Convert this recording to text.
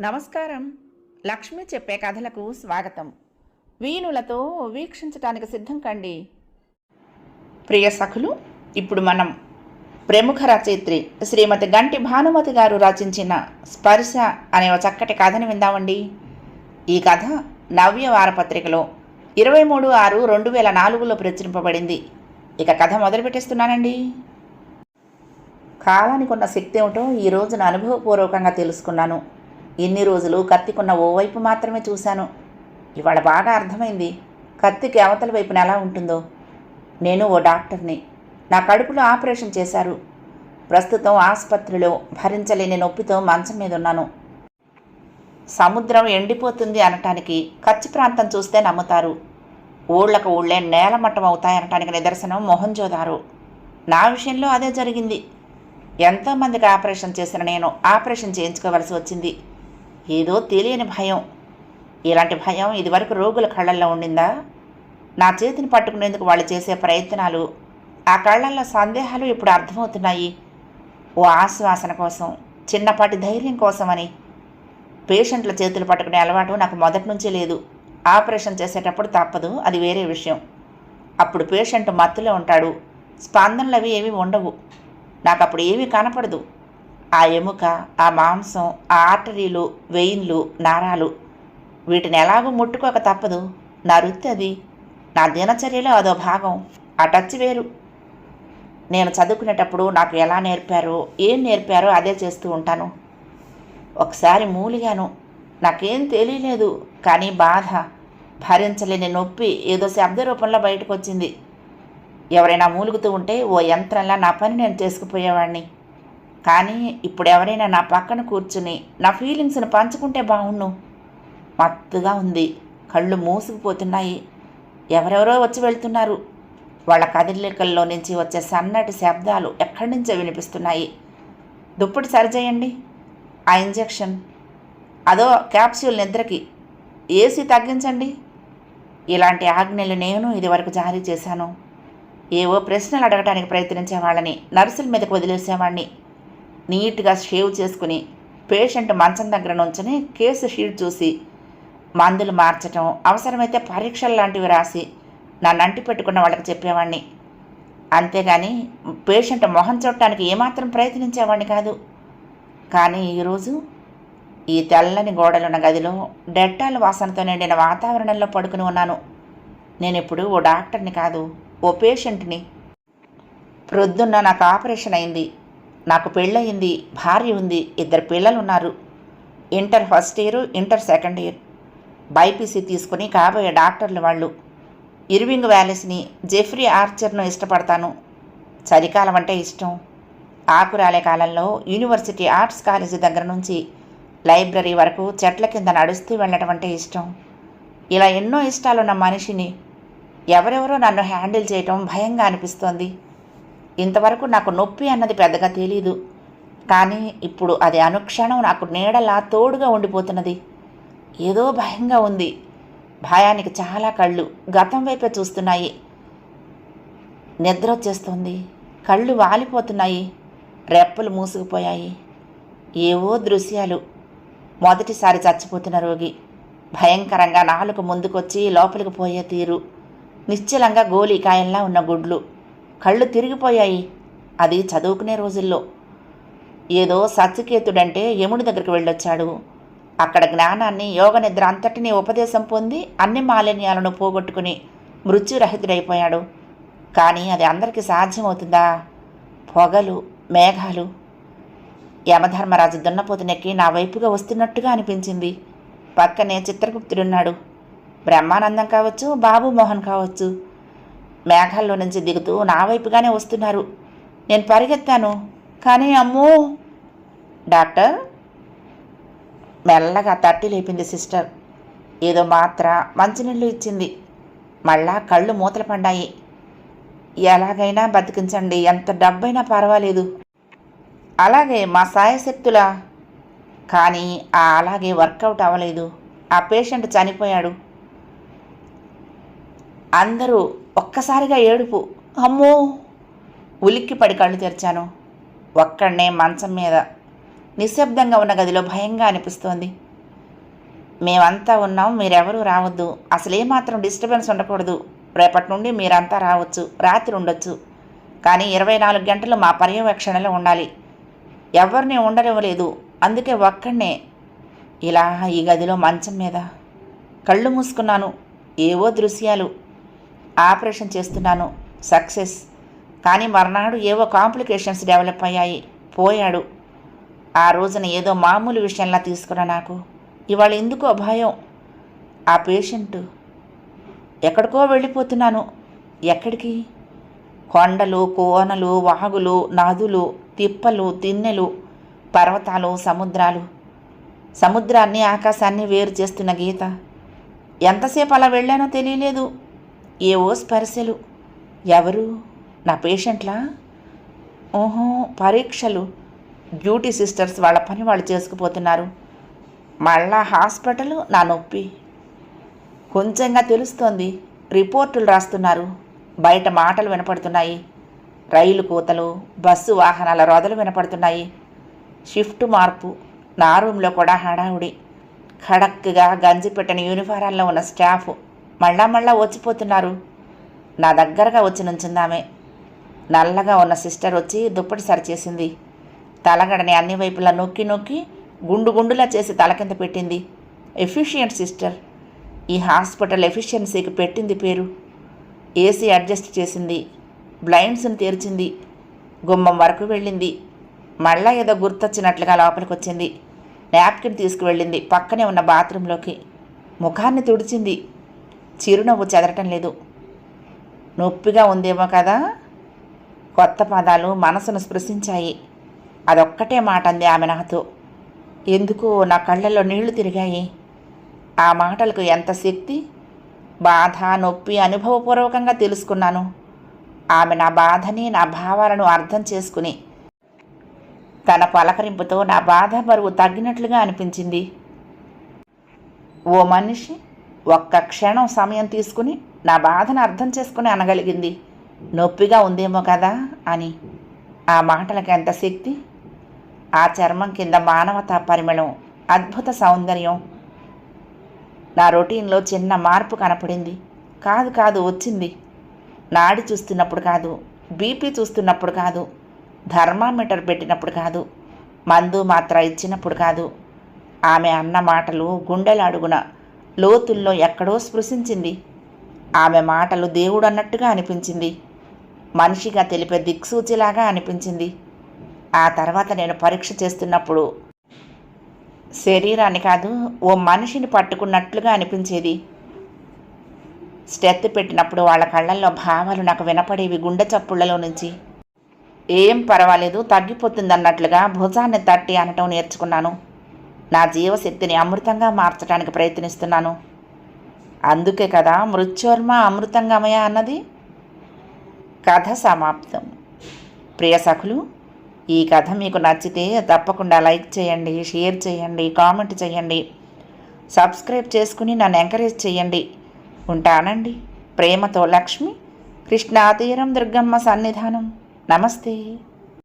నమస్కారం. లక్ష్మి చెప్పే కథలకు స్వాగతం. వీణులతో వీక్షించటానికి సిద్ధం కండి. ప్రియ సఖులు ఇప్పుడు మనం ప్రముఖ రచయిత్రి శ్రీమతి గంటి భానుమతి గారు రచించిన స్పర్శ అనే ఒక చక్కటి కథని విందామండి. ఈ కథ నవ్య వారపత్రికలో ఇరవై మూడు ఆరు రెండు వేల నాలుగులో ప్రచురింపబడింది. ఇక కథ మొదలు పెట్టేస్తున్నానండి. కాలానికి ఉన్న శక్తి ఏమిటో ఈ రోజున అనుభవపూర్వకంగా తెలుసుకున్నాను. ఇన్ని రోజులు కత్తికున్న ఓ వైపు మాత్రమే చూశాను. ఇవాళ బాగా అర్థమైంది. కత్తికి అవతల వైపున ఎలా ఉంటుందో. నేను ఓ డాక్టర్ని. నా కడుపులో ఆపరేషన్ చేశారు. ప్రస్తుతం ఆసుపత్రిలో భరించలేని నొప్పితో మంచం మీద ఉన్నాను. సముద్రం ఎండిపోతుంది అనటానికి కచ్చి ప్రాంతం చూస్తే నమ్ముతారు. ఊళ్ళకు ఊళ్ళే నేలమట్టం అవుతాయనటానికి నిదర్శనం మొహంజోదారు నా విషయంలో అదే జరిగింది. ఎంతోమందికి ఆపరేషన్ చేసిన నేను ఆపరేషన్ చేయించుకోవలసి వచ్చింది. ఏదో తెలియని భయం. ఇలాంటి భయం ఇదివరకు రోగుల కళ్ళల్లో ఉండిందా? నా చేతిని పట్టుకునేందుకు వాళ్ళు చేసే ప్రయత్నాలు ఆ కళ్ళల్లో సందేహాలు ఇప్పుడు అర్థమవుతున్నాయి. ఓ ఆశ్వాసన కోసం చిన్నపాటి ధైర్యం కోసమని. పేషెంట్ల చేతులు పట్టుకునే అలవాటు నాకు మొదటి నుంచే లేదు. ఆపరేషన్ చేసేటప్పుడు తప్పదు అది వేరే విషయం. అప్పుడు పేషెంట్ మత్తులో ఉంటాడు. స్పందనలు అవి ఏమీ ఉండవు. నాకు అప్పుడు ఏమీ కనపడదు. ఆ ఎముక ఆ మాంసం ఆ ఆర్టరీలు వెయిన్లు నారాలు వీటిని ఎలాగూ ముట్టుకోక తప్పదు. నా వృత్తి అది. నా దినచర్యలో అదో భాగం. ఆ టచ్ వేరు. నేను చదువుకునేటప్పుడు నాకు ఎలా నేర్పారో ఏం నేర్పారో అదే చేస్తూ ఉంటాను. ఒకసారి మూలిగాను. నాకేం తెలియలేదు కానీ బాధ. భరించలేని నొప్పి ఏదో శబ్ద రూపంలో బయటకు వచ్చింది ఎవరైనా మూలుగుతూ ఉంటే ఓ యంత్రంలా నా పని నేను చేసుకుపోయేవాడిని కానీ ఇప్పుడు ఎవరైనా నా పక్కన కూర్చుని నా ఫీలింగ్స్ని పంచుకుంటే బాగుండు మత్తుగా ఉంది. కళ్ళు మూసుకుపోతున్నాయి. ఎవరెవరో వచ్చి వెళ్తున్నారు. వాళ్ళ కదిలికల్లో నుంచి వచ్చే సన్నటి శబ్దాలు ఎక్కడి నుంచో వినిపిస్తున్నాయి. దుప్పటి సరిచేయండి. ఆ ఇంజెక్షన్. అదో క్యాప్సూల్ నిద్రకి. ఏసీ తగ్గించండి. ఇలాంటి ఆజ్ఞలు నేను ఇదివరకు జారీ చేశాను. ఏవో ప్రశ్నలు అడగడానికి ప్రయత్నించే వాళ్ళని నర్సుల మీదకు వదిలేసేవాడిని నీట్గా షేవ్ చేసుకుని పేషెంట్ మంచం దగ్గర నుంచని కేసు షీట్ చూసి మందులు మార్చటం అవసరమైతే పరీక్షలు లాంటివి రాసి నన్ను అంటి పెట్టుకున్న వాళ్ళకి చెప్పేవాడిని అంతేగాని పేషెంట్ మొహం చూడటానికి ఏమాత్రం ప్రయత్నించేవాడిని కాదు. కానీ ఈరోజు ఈ తెల్లని గోడలున్న గదిలో డెట్టాల వాసనతో నిండిన వాతావరణంలో పడుకుని ఉన్నాను. నేను ఇప్పుడు ఓ డాక్టర్ని కాదు ఓ పేషెంట్ని. ప్రొద్దున్న నాకు ఆపరేషన్ అయింది. నాకు పెళ్ళయింది భార్య ఉంది ఇద్దరు పిల్లలు ఉన్నారు inter first year inter second year. BiPC తీసుకుని కాబోయే డాక్టర్లు వాళ్ళు. ఇర్వింగ్ వ్యాలెస్ని జెఫ్రీ ఆర్చర్ను ఇష్టపడతాను. చలికాలం అంటే ఇష్టం. ఆకురాలే కాలంలో యూనివర్సిటీ ఆర్ట్స్ కాలేజీ దగ్గర నుంచి లైబ్రరీ వరకు చెట్ల కింద నడుస్తూ వెళ్ళటం అంటే ఇష్టం. ఇలా ఎన్నో ఇష్టాలున్న మనిషిని ఎవరెవరో నన్ను హ్యాండిల్ చేయటం భయంగా అనిపిస్తోంది. ఇంతవరకు నాకు నొప్పి అన్నది పెద్దగా తెలీదు. కానీ ఇప్పుడు అది అనుక్షణం నాకు నీడలా తోడుగా ఉండిపోతున్నది. ఏదో భయంగా ఉంది. భయానికి చాలా కళ్ళు గతం వైపే చూస్తున్నాయి. నిద్ర వచ్చేస్తుంది కళ్ళు వాలిపోతున్నాయి. రెప్పలు మూసుకుపోయాయి. ఏవో దృశ్యాలు. మొదటిసారి చచ్చిపోతున్న రోగి. భయంకరంగా నాలుక ముందుకొచ్చి లోపలికి పోయే తీరు. నిశ్చలంగా గోలీకాయల్లా ఉన్న గుడ్లు. కళ్ళు తిరిగిపోయాయి. అది చదువుకునే రోజుల్లో. ఏదో సత్యకేతుడంటే యముడి దగ్గరికి వెళ్ళొచ్చాడు. అక్కడ జ్ఞానాన్ని యోగ నిద్ర అంతటినీ ఉపదేశం పొంది అన్ని మాలిన్యాలను పోగొట్టుకుని మృత్యురహితుడైపోయాడు. కానీ అది అందరికీ సాధ్యమవుతుందా? పొగలు మేఘాలు. యమధర్మరాజు దున్నపోతునెక్కి నా వైపుగా వస్తున్నట్టుగా అనిపించింది. పక్కనే చిత్రగుప్తుడున్నాడు. బ్రహ్మానందం కావచ్చు బాబు మోహన్ కావచ్చు. మేఘాల్లో నుంచి దిగుతూ నా వైపుగానే వస్తున్నారు. నేను పరిగెత్తాను. కానీ అమ్మో! డాక్టర్? మెల్లగా తట్టి లేపింది సిస్టర్. ఏదో మాత్ర మంచినీళ్ళు ఇచ్చింది. మళ్ళా కళ్ళు మూతలు పడ్డాయి. ఎలాగైనా బతికించండి. ఎంత డబ్బైనా పర్వాలేదు. అలాగే మా సాయశక్తుల. కానీ ఆ అలాగే వర్కౌట్ అవ్వలేదు. ఆ పేషెంట్ చనిపోయాడు. అందరూ ఒక్కసారిగా ఏడుపు. అమ్మో! ఉలిక్కి పడి కళ్ళు తెరిచాను. ఒక్కడనే మంచం మీద. నిశ్శబ్దంగా ఉన్న గదిలో భయంగా అనిపిస్తోంది. మేమంతా ఉన్నాం మీరెవరూ రావద్దు. అసలే మాత్రం డిస్టర్బెన్స్ ఉండకూడదు. రేపటి నుండి మీరంతా రావచ్చు రాత్రి ఉండొచ్చు. కానీ ఇరవై నాలుగు గంటలు మా పర్యవేక్షణలో ఉండాలి. ఎవరిని ఉండనివ్వలేదు. అందుకే ఒక్కడనే. ఇలా ఈ గదిలో మంచం మీద. కళ్ళు మూసుకున్నాను. ఏవో దృశ్యాలు. ఆపరేషన్ చేస్తున్నాను. సక్సెస్. కానీ మర్నాడు ఏవో కాంప్లికేషన్స్ డెవలప్ అయ్యాయి. పోయాడు. ఆ రోజున ఏదో మామూలు విషయంలా తీసుకున్నా నాకు. ఇవాళ ఎందుకో భయం. ఆ పేషెంట్. ఎక్కడికో వెళ్ళిపోతున్నాను. ఎక్కడికి? కొండలు కోనలు వాగులు నదులు తిప్పలు తిన్నెలు పర్వతాలు సముద్రాలు. సముద్రాన్ని ఆకాశాన్ని వేరు చేస్తున్న గీత. ఎంతసేపు అలా వెళ్ళానో తెలియలేదు. ఏవో స్పర్శలు. ఎవరు? నా పేషెంట్లా? ఓహో పరీక్షలు. డ్యూటీ సిస్టర్స్ వాళ్ళ పని వాళ్ళు చేసుకుపోతున్నారు. మళ్ళా హాస్పిటల్? నా నొప్పి. కొంచెంగా తెలుస్తోంది. రిపోర్టులు రాస్తున్నారు. బయట మాటలు వినపడుతున్నాయి. రైలు కూతలు బస్సు వాహనాల రొదలు వినపడుతున్నాయి. షిఫ్ట్ మార్పు. నా రూమ్లో కూడా హడావుడి. ఖడక్గా గంజి పెట్టిన యూనిఫారాల్లో ఉన్న స్టాఫ్. మళ్ళా మళ్ళా వచ్చిపోతున్నారు. నా దగ్గరగా వచ్చి నుంచుందామే. నల్లగా ఉన్న సిస్టర్ వచ్చి దుప్పటి సరిచేసింది. తలగడని అన్ని వైపులా నొక్కి నొక్కి గుండు గుండులా చేసి తల కింద పెట్టింది. Efficient sister. ఈ హాస్పిటల్ ఎఫిషియన్సీకి పెట్టింది పేరు. ఏసీ అడ్జస్ట్ చేసింది. బ్లైండ్స్ని తెరిచింది. గుమ్మం వరకు వెళ్ళింది. మళ్ళా ఏదో గుర్తొచ్చినట్లుగా లోపలికి వచ్చింది నాప్కిన్ తీసుకువెళ్ళింది. పక్కనే ఉన్న బాత్రూంలోకి. ముఖాన్ని తుడిచింది. చిరునవ్వు చెదరటం లేదు. నొప్పిగా ఉందేమో కదా? కొత్త పదాలు మనసును స్పృశించాయి. అదొక్కటే మాట అంది ఆమె నాతో ఎందుకు నా కళ్ళల్లో నీళ్ళు తిరిగాయి? ఆ మాటలకు ఎంత శక్తి? బాధ నొప్పి అనుభవపూర్వకంగా తెలుసుకున్నాను. ఆమె నా బాధని నా భావాలను అర్థం చేసుకుని తన పలకరింపుతో నా బాధ బరువు తగ్గినట్లుగా అనిపించింది. ఓ మనిషి ఒక్క క్షణం సమయం తీసుకుని నా బాధను అర్థం చేసుకుని అనగలిగింది. నొప్పిగా ఉందేమో కదా అని. ఆ మాటలకు ఎంత శక్తి? ఆ చర్మం కింద మానవతా పరిమళం అద్భుత సౌందర్యం. నా రొటీన్లో చిన్న మార్పు కనపడింది. కాదు కాదు వచ్చింది. నాడి చూస్తున్నప్పుడు కాదు బీపీ చూస్తున్నప్పుడు కాదు థర్మామీటర్ పెట్టినప్పుడు కాదు మందు మాత్ర ఇచ్చినప్పుడు కాదు. ఆమె అన్న మాటలు గుండెల అడుగున లోతుల్లో ఎక్కడో స్పృశించింది. ఆమె మాటలు దేవుడు అన్నట్టుగా అనిపించింది. మనిషిగా తెలిపే దిక్సూచిలాగా అనిపించింది. ఆ తర్వాత నేను పరీక్ష చేస్తున్నప్పుడు శరీరాన్ని కాదు ఓ మనిషిని పట్టుకున్నట్లుగా అనిపించేది. స్టెత్ పెట్టినప్పుడు వాళ్ళ కళ్ళల్లో భావాలు నాకు వినపడేవి గుండె చప్పుళ్ళలో నుంచి. ఏం పర్వాలేదు తగ్గిపోతుందన్నట్లుగా భుజాన్ని తట్టి అనటం నేర్చుకున్నాను. నా జీవశక్తిని అమృతంగా మార్చడానికి ప్రయత్నిస్తున్నాను. అందుకే కదా మృత్యోర్మ అమృతంగమయ అన్నది. కథ సమాప్తం. ప్రియ సఖులు ఈ కథ మీకు నచ్చితే తప్పకుండా లైక్ చేయండి షేర్ చేయండి కామెంట్ చేయండి. సబ్స్క్రైబ్ చేసుకుని నన్ను ఎంకరేజ్ చేయండి. ఉంటానండి. ప్రేమతో లక్ష్మి కృష్ణాతీరం దుర్గమ్మ సన్నిధానం. నమస్తే.